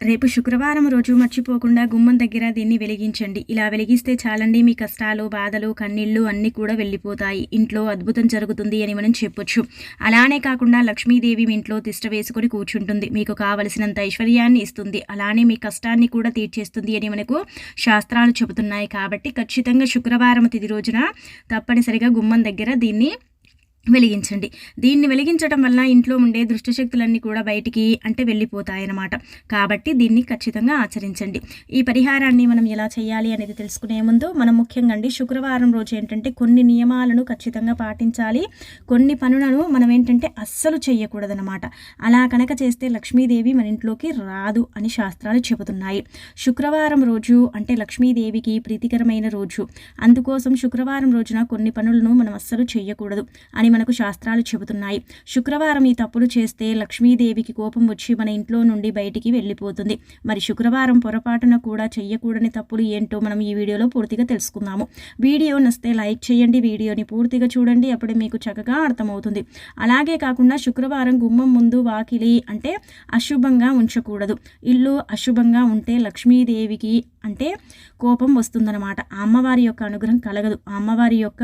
రేపు శుక్రవారం రోజు మర్చిపోకుండా గుమ్మం దగ్గర దీన్ని వెలిగించండి. ఇలా వెలిగిస్తే చాలండి మీ కష్టాలు బాధలు కన్నీళ్ళు అన్నీ కూడా వెళ్ళిపోతాయి. ఇంట్లో అద్భుతం జరుగుతుంది అని మనం చెప్పొచ్చు. అలానే కాకుండా లక్ష్మీదేవి మీ ఇంట్లో తిష్ట వేసుకొని కూర్చుంటుంది. మీకు కావలసినంత ఐశ్వర్యాన్ని ఇస్తుంది. అలానే మీ కష్టాన్ని కూడా తీర్చేస్తుంది అని మనకు శాస్త్రాలు చెబుతున్నాయి. కాబట్టి ఖచ్చితంగా శుక్రవారం తిది రోజున తప్పనిసరిగా గుమ్మం దగ్గర దీన్ని వెలిగించండి. దీన్ని వెలిగించడం వల్ల ఇంట్లో ఉండే దుష్టశక్తులన్నీ కూడా బయటికి అంటే వెళ్ళిపోతాయన్నమాట. కాబట్టి దీన్ని ఖచ్చితంగా ఆచరించండి. ఈ పరిహారాన్ని మనం ఎలా చేయాలి అనేది తెలుసుకునే ముందు మనం ముఖ్యంగా అండి శుక్రవారం రోజు ఏంటంటే కొన్ని నియమాలను ఖచ్చితంగా పాటించాలి. కొన్ని పనులను మనం ఏంటంటే అస్సలు చేయకూడదనమాట అలా కనుక చేస్తే లక్ష్మీదేవి మన ఇంట్లోకి రాదు అని శాస్త్రాలు చెబుతున్నాయి. శుక్రవారం రోజు అంటే లక్ష్మీదేవికి ప్రీతికరమైన రోజు. అందుకోసం శుక్రవారం రోజున కొన్ని పనులను మనం అస్సలు చేయకూడదు అని మనకు శాస్త్రాలు చెబుతున్నాయి. శుక్రవారం ఈ తప్పులు చేస్తే లక్ష్మీదేవికి కోపం వచ్చి మన ఇంట్లో నుండి బయటికి వెళ్ళిపోతుంది. మరి శుక్రవారం పొరపాటున కూడా చెయ్యకూడని తప్పులు ఏంటో మనం ఈ వీడియోలో పూర్తిగా తెలుసుకుందాము. వీడియో నస్తే లైక్ చేయండి. వీడియోని పూర్తిగా చూడండి. అప్పుడు మీకు చక్కగా అర్థమవుతుంది. అలాగే కాకుండా శుక్రవారం గుమ్మం ముందు వాకిలి అంటే అశుభంగా ఉంచకూడదు. ఇల్లు అశుభంగా ఉంటే లక్ష్మీదేవికి అంటే కోపం వస్తుందన్నమాట. అమ్మవారి యొక్క అనుగ్రహం కలగదు. అమ్మవారి యొక్క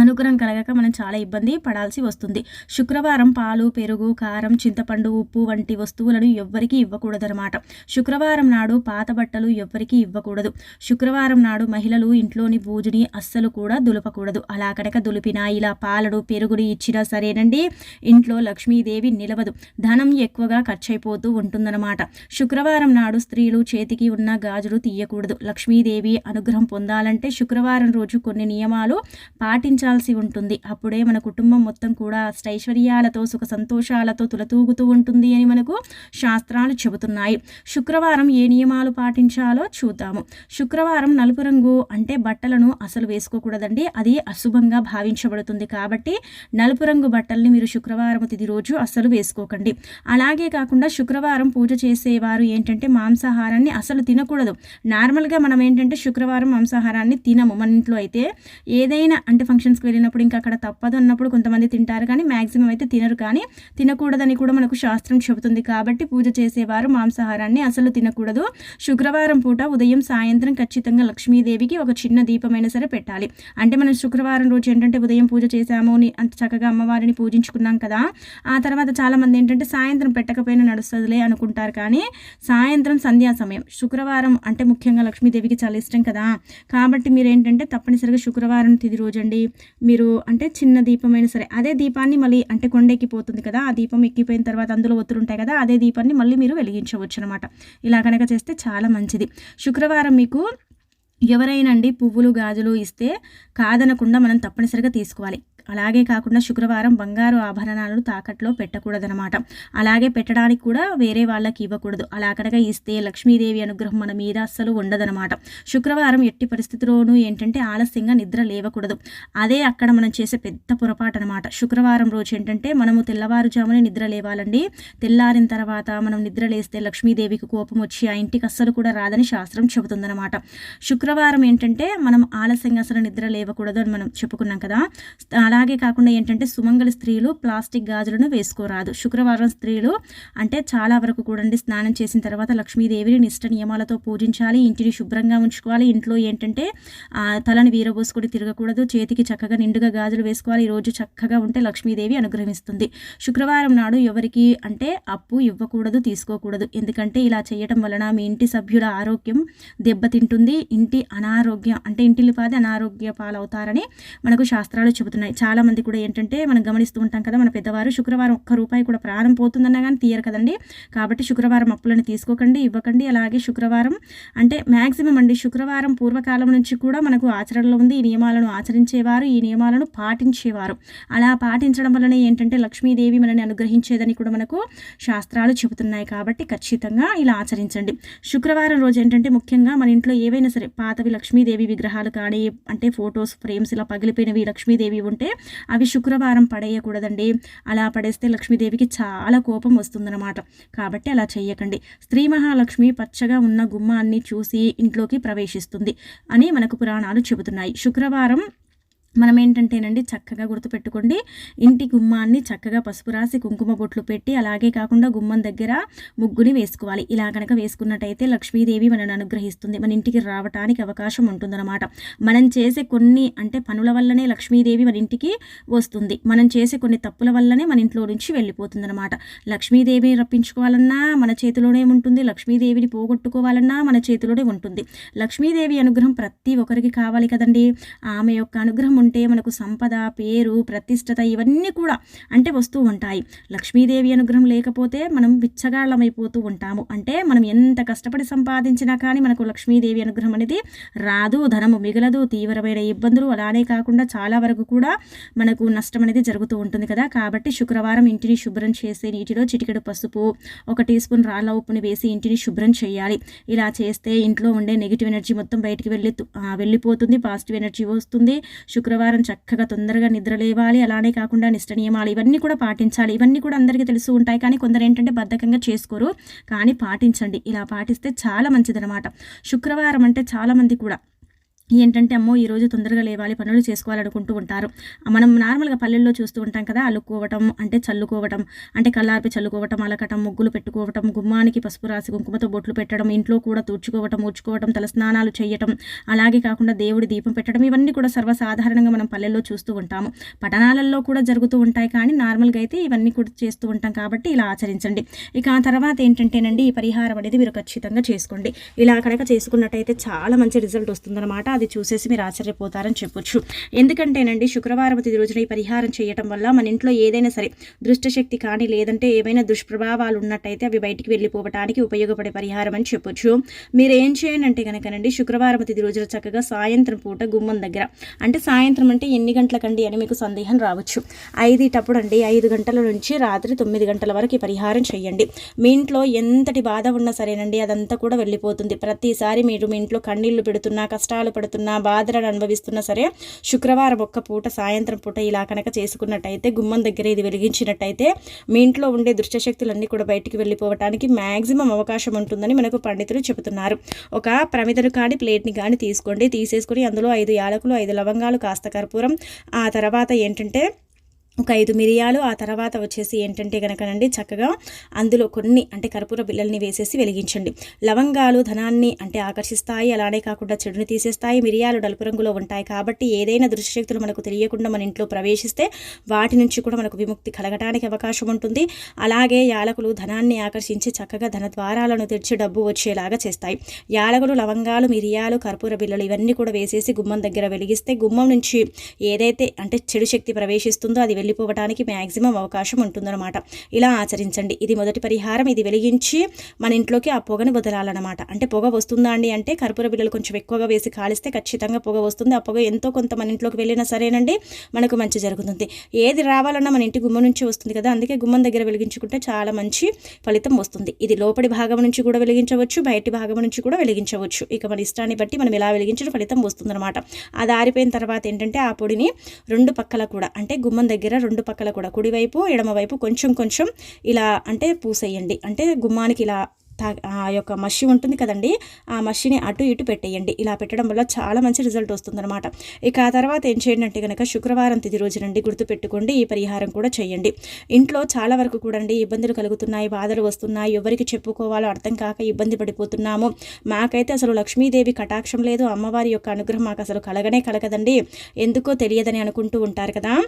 అనుగ్రహం కలగక మనం చాలా ఇబ్బంది పడాల్సి వస్తుంది. శుక్రవారం పాలు పెరుగు కారం చింతపండు ఉప్పు వంటి వస్తువులను ఎవ్వరికీ ఇవ్వకూడదనమాట శుక్రవారం నాడు పాత బట్టలు ఎవ్వరికీ ఇవ్వకూడదు. శుక్రవారం నాడు మహిళలు ఇంట్లోని బూజుని అస్సలు కూడా దులపకూడదు. అలా కనుక దులిపినా ఇలా పాలను పెరుగుని ఇచ్చినా సరేనండి ఇంట్లో లక్ష్మీదేవి నిలవదు. ధనం ఎక్కువగా ఖర్చయిపోతూ ఉంటుందన్నమాట. శుక్రవారం నాడు స్త్రీలు చేతికి ఉన్న గాజులు తీయకూడదు. లక్ష్మీదేవి అనుగ్రహం పొందాలంటే శుక్రవారం రోజు కొన్ని నియమాలు పాటించ పాటించాల్సి ఉంటుంది. అప్పుడే మన కుటుంబం మొత్తం కూడా అష్టైశ్వర్యాలతో సుఖ సంతోషాలతో తులతూగుతూ ఉంటుంది అని మనకు శాస్త్రాలు చెబుతున్నాయి. శుక్రవారం ఏ నియమాలు పాటించాలో చూద్దాము. శుక్రవారం నలుపు రంగు అంటే బట్టలను అసలు వేసుకోకూడదండి. అది అశుభంగా భావించబడుతుంది కాబట్టి నలుపు రంగు బట్టల్ని మీరు శుక్రవారం తిది రోజు అసలు వేసుకోకండి. అలాగే కాకుండా శుక్రవారం పూజ చేసేవారు ఏంటంటే మాంసాహారాన్ని అసలు తినకూడదు. నార్మల్గా మనం ఏంటంటే శుక్రవారం మాంసాహారాన్ని తినము. మన ఇంట్లో అయితే ఏదైనా అంటే ఫంక్షన్ రెస్టారెంట్స్కి వెళ్ళినప్పుడు ఇంకా అక్కడ తప్పదు అన్నప్పుడు కొంతమంది తింటారు కానీ మ్యాక్సిమం అయితే తినరు. కానీ తినకూడదని కూడా మనకు శాస్త్రం చెబుతుంది. కాబట్టి పూజ చేసేవారు మాంసాహారాన్ని అసలు తినకూడదు. శుక్రవారం పూట ఉదయం సాయంత్రం ఖచ్చితంగా లక్ష్మీదేవికి ఒక చిన్న దీపమైనా సరే పెట్టాలి. అంటే మనం శుక్రవారం రోజు ఏంటంటే ఉదయం పూజ చేసాము అంత చక్కగా అమ్మవారిని పూజించుకున్నాం కదా. ఆ తర్వాత చాలామంది ఏంటంటే సాయంత్రం పెట్టకపోయినా నడుస్తుందిలే అనుకుంటారు. కానీ సాయంత్రం సంధ్యా సమయం శుక్రవారం అంటే ముఖ్యంగా లక్ష్మీదేవికి చాలా ఇష్టం కదా. కాబట్టి మీరు ఏంటంటే తప్పనిసరిగా శుక్రవారం తిది రోజండి. మీరు అంటే చిన్న దీపమైనా సరే అదే దీపాన్ని మళ్ళీ అంటే కొండెక్కిపోతుంది కదా ఆ దీపం ఎక్కిపోయిన తర్వాత అందులో ఒత్తులు ఉంటాయి కదా అదే దీపాన్ని మళ్ళీ మీరు వెలిగించవచ్చు అనమాట ఇలా కనుక చేస్తే చాలా మంచిది. శుక్రవారం మీకు ఎవరైనా అండి పువ్వులు గాజులు ఇస్తే కాదనకుండా మనం తప్పనిసరిగా తీసుకోవాలి. అలాగే కాకుండా శుక్రవారం బంగారు ఆభరణాలను తాకట్లో పెట్టకూడదనమాట అలాగే పెట్టడానికి కూడా వేరే వాళ్ళకి ఇవ్వకూడదు. అలా కనుక ఇస్తే లక్ష్మీదేవి అనుగ్రహం మన మీద అస్సలు ఉండదనమాట శుక్రవారం ఎట్టి పరిస్థితిలోనూ ఏంటంటే ఆలస్యంగా నిద్ర లేవకూడదు. అదే అక్కడ మనం చేసే పెద్ద పొరపాటు అనమాట శుక్రవారం రోజు ఏంటంటే మనము తెల్లవారుజామునే నిద్ర లేవాలండి. తెల్లారిన తర్వాత మనం నిద్ర లేస్తే లక్ష్మీదేవికి కోపం వచ్చి ఆ ఇంటికి అస్సలు కూడా రాదని శాస్త్రం చెబుతుందనమాట శుక్రవారం ఏంటంటే మనం ఆలస్యంగా అసలు నిద్ర లేవకూడదు అని మనం చెప్పుకున్నాం కదా. అలాగే కాకుండా ఏంటంటే సుమంగళ స్త్రీలు ప్లాస్టిక్ గాజులను వేసుకోరాదు. శుక్రవారం స్త్రీలు అంటే చాలా వరకు కూడండి స్నానం చేసిన తర్వాత లక్ష్మీదేవిని నిష్ట నియమాలతో పూజించాలి ఇంటిని శుభ్రంగా ఉంచుకోవాలి ఇంట్లో ఏంటంటే తలని వీరబోసుకొని తిరగకూడదు చేతికి చక్కగా నిండుగా గాజులు వేసుకోవాలి ఈరోజు చక్కగా ఉంటే లక్ష్మీదేవి అనుగ్రహిస్తుంది. శుక్రవారం నాడు ఎవరికి అంటే అప్పు ఇవ్వకూడదు తీసుకోకూడదు. ఎందుకంటే ఇలా చేయటం వలన మీ ఇంటి సభ్యుల ఆరోగ్యం దెబ్బతింటుంది. ఇంటి అనారోగ్యం అంటే ఇంటిల్లిపాది అనారోగ్య పాలవుతారని మనకు శాస్త్రాలు చెబుతున్నాయి. చాలామంది కూడా ఏంటంటే మనం గమనిస్తూ ఉంటాం కదా మన పెద్దవారు శుక్రవారం ఒక్క రూపాయి కూడా ప్రాణం పోతుందన్నా కానీ తీయరు కదండి. కాబట్టి శుక్రవారం అప్పులను తీసుకోకండి ఇవ్వకండి. అలాగే శుక్రవారం అంటే మ్యాక్సిమం అండి శుక్రవారం పూర్వకాలం నుంచి కూడా మనకు ఆచరణలో ఉంది ఈ నియమాలను ఆచరించేవారు ఈ నియమాలను పాటించేవారు. అలా పాటించడం వలన ఏంటంటే లక్ష్మీదేవి మనని అనుగ్రహించేదని కూడా మనకు శాస్త్రాలు చెబుతున్నాయి కాబట్టి ఖచ్చితంగా ఇలా ఆచరించండి. శుక్రవారం రోజు ఏంటంటే ముఖ్యంగా మన ఇంట్లో ఏవైనా సరే పాతవి లక్ష్మీదేవి విగ్రహాలు కానీ అంటే ఫొటోస్ ఫ్రేమ్స్ ఇలా పగిలిపోయినవి లక్ష్మీదేవి ఉంటే అవి శుక్రవారం పడేయకూడదండి. అలా పడేస్తే లక్ష్మీదేవికి చాలా కోపం వస్తుందన్నమాట. కాబట్టి అలా చేయకండి స్త్రీ మహాలక్ష్మి పచ్చగా ఉన్న గుమ్మాన్ని చూసి ఇంట్లోకి ప్రవేశిస్తుంది అని మనకు పురాణాలు చెబుతున్నాయి. శుక్రవారం మనం ఏంటంటేనండి చక్కగా గుర్తుపెట్టుకోండి. ఇంటి గుమ్మాన్ని చక్కగా పసుపు రాసి కుంకుమ బొట్లు పెట్టి అలాగే కాకుండా గుమ్మం దగ్గర ముగ్గుని వేసుకోవాలి. ఇలా కనుక వేసుకున్నట్టయితే లక్ష్మీదేవి మనల్ని అనుగ్రహిస్తుంది. మన ఇంటికి రావటానికి అవకాశం ఉంటుందన్నమాట. మనం చేసే కొన్ని అంటే పనుల వల్లనే లక్ష్మీదేవి మన ఇంటికి వస్తుంది. మనం చేసే కొన్ని తప్పుల వల్లనే మన ఇంట్లో నుంచి వెళ్ళిపోతుందన్నమాట. లక్ష్మీదేవిని రప్పించుకోవాలన్నా మన చేతిలోనే ఉంటుంది. లక్ష్మీదేవిని పోగొట్టుకోవాలన్నా మన చేతిలోనే ఉంటుంది. లక్ష్మీదేవి అనుగ్రహం ప్రతి ఒక్కరికి కావాలి కదండి. ఆమె యొక్క అనుగ్రహం ఉంటే మనకు సంపద పేరు ప్రతిష్టత ఇవన్నీ కూడా అంటే వస్తూ ఉంటాయి. లక్ష్మీదేవి అనుగ్రహం లేకపోతే మనం బిచ్చగాళ్ళమైపోతూ ఉంటాము. అంటే మనం ఎంత కష్టపడి సంపాదించినా కానీ మనకు లక్ష్మీదేవి అనుగ్రహం అనేది రాదు ధనము మిగలదు తీవ్రమైన ఇబ్బందులు అలానే కాకుండా చాలా వరకు కూడా మనకు నష్టం అనేది జరుగుతూ ఉంటుంది కదా. కాబట్టి శుక్రవారం ఇంటిని శుభ్రం చేసే నీటిలో చిటికెడు పసుపు ఒక టీ స్పూన్ రాళ్ళ ఉప్పుని వేసి ఇంటిని శుభ్రం చేయాలి. ఇలా చేస్తే ఇంట్లో ఉండే నెగిటివ్ ఎనర్జీ మొత్తం బయటికి వెళ్ళి వెళ్ళిపోతుంది పాజిటివ్ ఎనర్జీ వస్తుంది. శుక్ర శుక్రవారం చక్కగా తొందరగా నిద్ర లేవాలి అలానే కాకుండా నిష్ట నియమాలు ఇవన్నీ కూడా పాటించాలి. ఇవన్నీ కూడా అందరికీ తెలుసు ఉంటాయి. కానీ కొందరు ఏంటంటే బద్ధకంగా చేసుకోరు. కానీ పాటించండి. ఇలా పాటిస్తే చాలా మంచిదనమాట శుక్రవారం అంటే చాలామంది కూడా ఏంటంటే అమ్మో ఈరోజు తొందరగా లేవాలి పనులు చేసుకోవాలనుకుంటూ ఉంటారు. మనం నార్మల్గా పల్లెల్లో చూస్తూ ఉంటాం కదా అల్లుకోవటం అంటే చల్లుకోవటం అంటే కల్లార్పి చల్లుకోవటం అలకటం ముగ్గులు పెట్టుకోవటం గుమ్మానికి పసుపు రాసి కుంకుమతో బొట్లు పెట్టడం ఇంట్లో కూడా తుడుచుకోవటం ఊడ్చుకోవటం తలస్నానాలు చేయటం అలాగే కాకుండా దేవుడి దీపం పెట్టడం ఇవన్నీ కూడా సర్వసాధారణంగా మనం పల్లెల్లో చూస్తూ ఉంటాము. పట్టణాలలో కూడా జరుగుతూ ఉంటాయి కానీ నార్మల్గా అయితే ఇవన్నీ కూడా చేస్తూ ఉంటాం కాబట్టి ఇలా ఆచరించండి. ఇక ఆ తర్వాత ఏంటంటేనండి ఈ పరిహారం అనేది మీరు ఖచ్చితంగా చేసుకోండి. ఇలా కనుక చేసుకున్నట్టయితే చాలా మంచి రిజల్ట్ వస్తుందన్నమాట. అది చూసేసి మీరు ఆశ్చర్యపోతారని చెప్పొచ్చు. ఎందుకంటేనండి శుక్రవారం తిది రోజున ఈ పరిహారం చేయటం వల్ల మన ఇంట్లో ఏదైనా సరే దృష్టశక్తి కానీ లేదంటే ఏమైనా దుష్ప్రభావాలు ఉన్నట్టయితే అవి బయటికి వెళ్ళిపోవటానికి ఉపయోగపడే పరిహారం అని చెప్పొచ్చు. మీరు ఏం చేయనంటే కనుకనండి శుక్రవారం తిది రోజున చక్కగా సాయంత్రం పూట గుమ్మం దగ్గర అంటే సాయంత్రం అంటే ఎన్ని గంటలకండి అని మీకు సందేహం రావచ్చు. ఐదుటప్పుడు అండి ఐదు గంటల నుంచి రాత్రి తొమ్మిది గంటల వరకు ఈ పరిహారం చేయండి. మీ ఇంట్లో ఎంతటి బాధ ఉన్నా సరేనండి అదంతా కూడా వెళ్ళిపోతుంది. ప్రతిసారి మీరు మీ ఇంట్లో కన్నీళ్ళు పెడుతున్నా కష్టాలు బాధపడుతున్నా బాధలను అనుభవిస్తున్నా సరే శుక్రవారం ఒక్క పూట సాయంత్రం పూట ఇలా కనుక చేసుకున్నట్టయితే గుమ్మం దగ్గర ఇది వెలిగించినట్టయితే మీ ఇంట్లో ఉండే దుష్టశక్తులన్నీ కూడా బయటికి వెళ్ళిపోవటానికి మ్యాక్సిమం అవకాశం ఉంటుందని మనకు పండితులు చెబుతున్నారు. ఒక ప్రమిదను కానీ ప్లేట్ని కానీ తీసుకోండి. తీసేసుకొని అందులో ఐదు యాలకులు ఐదు లవంగాలు కాస్త కర్పూరం. ఆ తర్వాత ఏంటంటే ఒక ఐదు మిరియాలు ఆ తర్వాత వచ్చేసి ఏంటంటే కనుకనండి చక్కగా అందులో కొన్ని అంటే కర్పూర బిల్లల్ని వేసేసి వెలిగించండి. లవంగాలు ధనాన్ని అంటే ఆకర్షిస్తాయి అలానే కాకుండా చెడుని తీసేస్తాయి మిరియాలు డలుపు రంగులో ఉంటాయి కాబట్టి ఏదైనా దృష్టిశక్తులు మనకు తెలియకుండా మన ఇంట్లో ప్రవేశిస్తే వాటి నుంచి కూడా మనకు విముక్తి కలగటానికి అవకాశం ఉంటుంది. అలాగే యాలకులు ధనాన్ని ఆకర్షించి చక్కగా ధన ద్వారాలను తెరిచి డబ్బు వచ్చేలాగా చేస్తాయి. యాలకులు లవంగాలు మిరియాలు కర్పూర బిల్లలు ఇవన్నీ కూడా వేసేసి గుమ్మం దగ్గర వెలిగిస్తే గుమ్మం నుంచి ఏదైతే అంటే చెడు శక్తి ప్రవేశిస్తుందో అది వెళ్ళిపోవడానికి మ్యాక్సిమం అవకాశం ఉంటుందన్నమాట. ఇలా ఆచరించండి. ఇది మొదటి పరిహారం. ఇది వెలిగించి మన ఇంట్లోకి ఆ పొగని వదలాలన్నమాట. అంటే పొగ వస్తుందా అండి అంటే కర్పూర బిళ్ళలు కొంచెం ఎక్కువగా వేసి కాలిస్తే ఖచ్చితంగా పొగ వస్తుంది. ఆ పొగ ఎంతో కొంత మన ఇంట్లోకి వెళ్ళినా సరేనండి మనకు మంచి జరుగుతుంది. ఏది రావాలన్నా మన ఇంటి గుమ్మ నుంచి వస్తుంది కదా. అందుకే గుమ్మం దగ్గర వెలిగించుకుంటే చాలా మంచి ఫలితం వస్తుంది. ఇది లోపలి భాగం నుంచి కూడా వెలిగించవచ్చు బయటి భాగం నుంచి కూడా వెలిగించవచ్చు. ఇక మన ఇష్టాన్ని బట్టి మనం ఎలా వెలిగించిన ఫలితం వస్తుందన్నమాట. అది ఆరిపోయిన తర్వాత ఏంటంటే ఆ పొడిని రెండు పక్కల కూడా అంటే గుమ్మం దగ్గర దగ్గర రెండు పక్కల కూడా కుడివైపు ఎడమవైపు కొంచెం కొంచెం ఇలా అంటే పూసేయండి. అంటే గుమ్మానికి ఇలా ఆ యొక్క మషి ఉంటుంది కదండి ఆ మషిని అటు ఇటు పెట్టేయండి. ఇలా పెట్టడం వల్ల చాలా మంచి రిజల్ట్ వస్తుందన్నమాట. ఇక ఆ తర్వాత ఏం చేయండి అంటే కనుక శుక్రవారం తిది రోజునండి గుర్తుపెట్టుకోండి ఈ పరిహారం కూడా చేయండి. ఇంట్లో చాలా వరకు కూడా ఇబ్బందులు కలుగుతున్నాయి బాధలు వస్తున్నాయి. ఎవరికి చెప్పుకోవాలో అర్థం కాక ఇబ్బంది పడిపోతున్నాము. మాకైతే అసలు లక్ష్మీదేవి కటాక్షం లేదు. అమ్మవారి యొక్క అనుగ్రహం మాకు అసలు కలగనే కలగదండి. ఎందుకో తెలియదని అనుకుంటూ ఉంటారు కదా.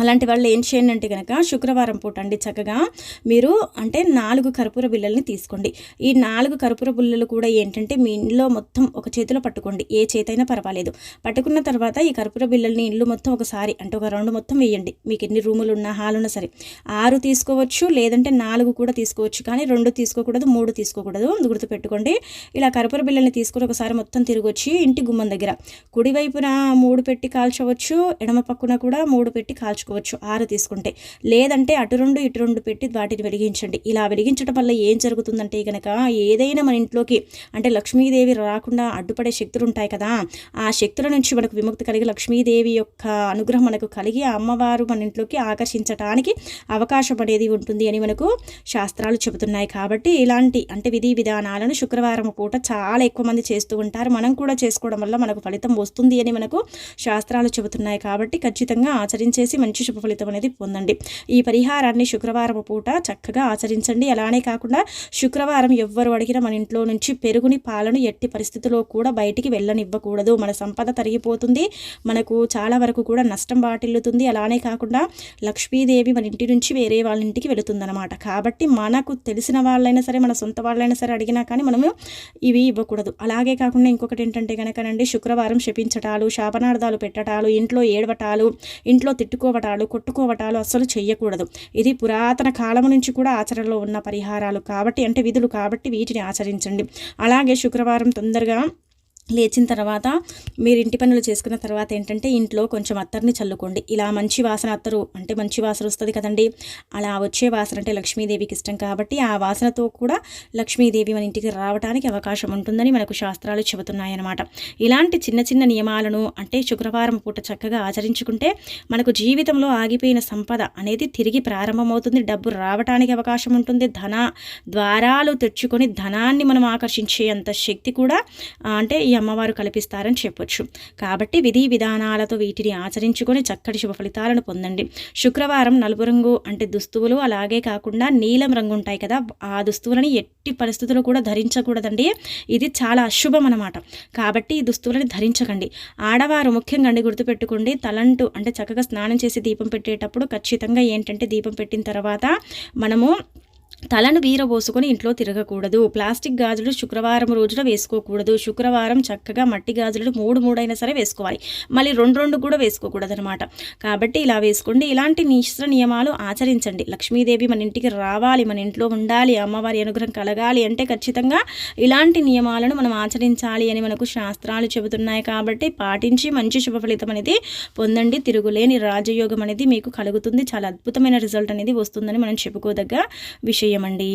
అలాంటి వాళ్ళు ఏం చేయండి అంటే కనుక శుక్రవారం పూట అండి చక్కగా మీరు అంటే నాలుగు కర్పూర బిళ్ళల్ని తీసుకోండి. ఈ నాలుగు కర్పూర బిళ్ళలు కూడా ఏంటంటే మీ ఇంట్లో మొత్తం ఒక చేతిలో పట్టుకోండి. ఏ చేతైనా పర్వాలేదు. పట్టుకున్న తర్వాత ఈ కర్పూర బిళ్ళల్ని ఇల్లు మొత్తం ఒకసారి అంటే ఒక రౌండ్ మొత్తం వేయండి. మీకు ఎన్ని రూములు ఉన్నా హాల్ ఉన్నా సరే. ఆరు తీసుకోవచ్చు లేదంటే నాలుగు కూడా తీసుకోవచ్చు. కానీ రెండు తీసుకోకూడదు మూడు తీసుకోకూడదు. గుర్తుపెట్టుకోండి. ఇలా కర్పూర బిళ్ళల్ని తీసుకుని ఒకసారి మొత్తం తిరిగి వచ్చి ఇంటి గుమ్మం దగ్గర. కుడివైపున మూడు పెట్టి కాల్చవచ్చు ఎడమ పక్కన కూడా మూడు పెట్టి కాల్చు వెలిగించుకోవచ్చు ఆరు తీసుకుంటే. లేదంటే అటు రెండు ఇటు రెండు పెట్టి వాటిని వెలిగించండి. ఇలా వెలిగించడం వల్ల ఏం జరుగుతుందంటే కనుక ఏదైనా మన ఇంట్లోకి అంటే లక్ష్మీదేవి రాకుండా అడ్డుపడే శక్తులు ఉంటాయి కదా ఆ శక్తుల నుంచి మనకు విముక్తి కలిగి లక్ష్మీదేవి యొక్క అనుగ్రహం మనకు కలిగి ఆ అమ్మవారు మన ఇంట్లోకి ఆకర్షించడానికి అవకాశం అనేది ఉంటుంది అని మనకు శాస్త్రాలు చెబుతున్నాయి. కాబట్టి ఇలాంటి అంటే విధి విధానాలను శుక్రవారం పూట చాలా ఎక్కువ మంది చేస్తూ ఉంటారు. మనం కూడా చేసుకోవడం వల్ల మనకు ఫలితం వస్తుంది అని మనకు శాస్త్రాలు చెబుతున్నాయి. కాబట్టి ఖచ్చితంగా ఆచరించేసి మంచి శుభ ఫలితం అనేది పొందండి. ఈ పరిహారాన్ని శుక్రవారం పూట చక్కగా ఆచరించండి. అలానే కాకుండా శుక్రవారం ఎవ్వరు అడిగినా మన ఇంట్లో నుంచి పెరుగుని పాలను ఎట్టి పరిస్థితుల్లో కూడా బయటికి వెళ్ళనివ్వకూడదు. మన సంపద తరిగిపోతుంది. మనకు చాలా వరకు కూడా నష్టం వాటిల్లుతుంది. అలానే కాకుండా లక్ష్మీదేవి మన ఇంటి నుంచి వేరే వాళ్ళ ఇంటికి వెళుతుందనమాట కాబట్టి మనకు తెలిసిన వాళ్ళైనా సరే మన సొంత వాళ్ళైనా సరే అడిగినా కానీ మనము ఇవి ఇవ్వకూడదు. అలాగే కాకుండా ఇంకొకటి ఏంటంటే కనుకనండి శుక్రవారం శపించటాలు శాపనార్థాలు పెట్టటాలు ఇంట్లో ఏడవటాలు ఇంట్లో తిట్టుకోవటాలు కొట్టుకోవటాలు అస్సలు చేయకూడదు ఇది పురాతన కాలం నుంచి కూడా ఆచరణలో ఉన్న పరిహారాలు కాబట్టి అంటే విధులు కాబట్టి వీటిని ఆచరించండి. అలాగే శుక్రవారం తొందరగా లేచిన తర్వాత మీరు ఇంటి పనులు చేసుకున్న తర్వాత ఏంటంటే ఇంట్లో కొంచెం అత్తర్ని చల్లుకోండి. ఇలా మంచి వాసన అత్తరు అంటే మంచి వాసన వస్తుంది కదండి. అలా వచ్చే వాసన అంటే లక్ష్మీదేవికి ఇష్టం కాబట్టి ఆ వాసనతో కూడా లక్ష్మీదేవి మన ఇంటికి రావడానికి అవకాశం ఉంటుందని మనకు శాస్త్రాలు చెబుతున్నాయన్నమాట. ఇలాంటి చిన్న చిన్న నియమాలను అంటే శుక్రవారం పూట చక్కగా ఆచరించుకుంటే మనకు జీవితంలో ఆగిపోయిన సంపద అనేది తిరిగి ప్రారంభమవుతుంది. డబ్బు రావడానికి అవకాశం ఉంటుంది. ధన ద్వారాలు తెచ్చుకొని ధనాన్ని మనం ఆకర్షించే అంత శక్తి కూడా అంటే ఈ అమ్మవారు కల్పిస్తారని చెప్పొచ్చు. కాబట్టి విధి విధానాలతో వీటిని ఆచరించుకొని చక్కటి శుభ ఫలితాలను పొందండి. శుక్రవారం నలుపు రంగు అంటే దుస్తువులు అలాగే కాకుండా నీలం రంగు ఉంటాయి కదా ఆ దుస్తువులని ఎట్టి పరిస్థితులు కూడా ధరించకూడదండి. ఇది చాలా అశుభం అనమాట కాబట్టి ఈ దుస్తువులని ధరించకండి. ఆడవారు ముఖ్యంగా అండి గుర్తుపెట్టుకోండి తలంటు అంటే చక్కగా స్నానం చేసి దీపం పెట్టేటప్పుడు ఖచ్చితంగా ఏంటంటే దీపం పెట్టిన తర్వాత మనము తలను వీరబోసుకొని ఇంట్లో తిరగకూడదు. ప్లాస్టిక్ గాజులు శుక్రవారం రోజున వేసుకోకూడదు. శుక్రవారం చక్కగా మట్టి గాజులు మూడు మూడైనా సరే వేసుకోవాలి. మళ్ళీ రెండు రెండు కూడా వేసుకోకూడదు అనమాట కాబట్టి ఇలా వేసుకోండి. ఇలాంటి నిశ్ర నియమాలు ఆచరించండి. లక్ష్మీదేవి మన ఇంటికి రావాలి. మన ఇంట్లో ఉండాలి. అమ్మవారి అనుగ్రహం కలగాలి అంటే ఖచ్చితంగా ఇలాంటి నియమాలను మనం ఆచరించాలి అని మనకు శాస్త్రాలు చెబుతున్నాయి కాబట్టి పాటించి మంచి శుభ ఫలితం అనేది పొందండి. తిరుగులేని రాజయోగం అనేది మీకు కలుగుతుంది. చాలా అద్భుతమైన రిజల్ట్ అనేది వస్తుందని మనం చెప్పుకోదగ్గ విషయం. అండి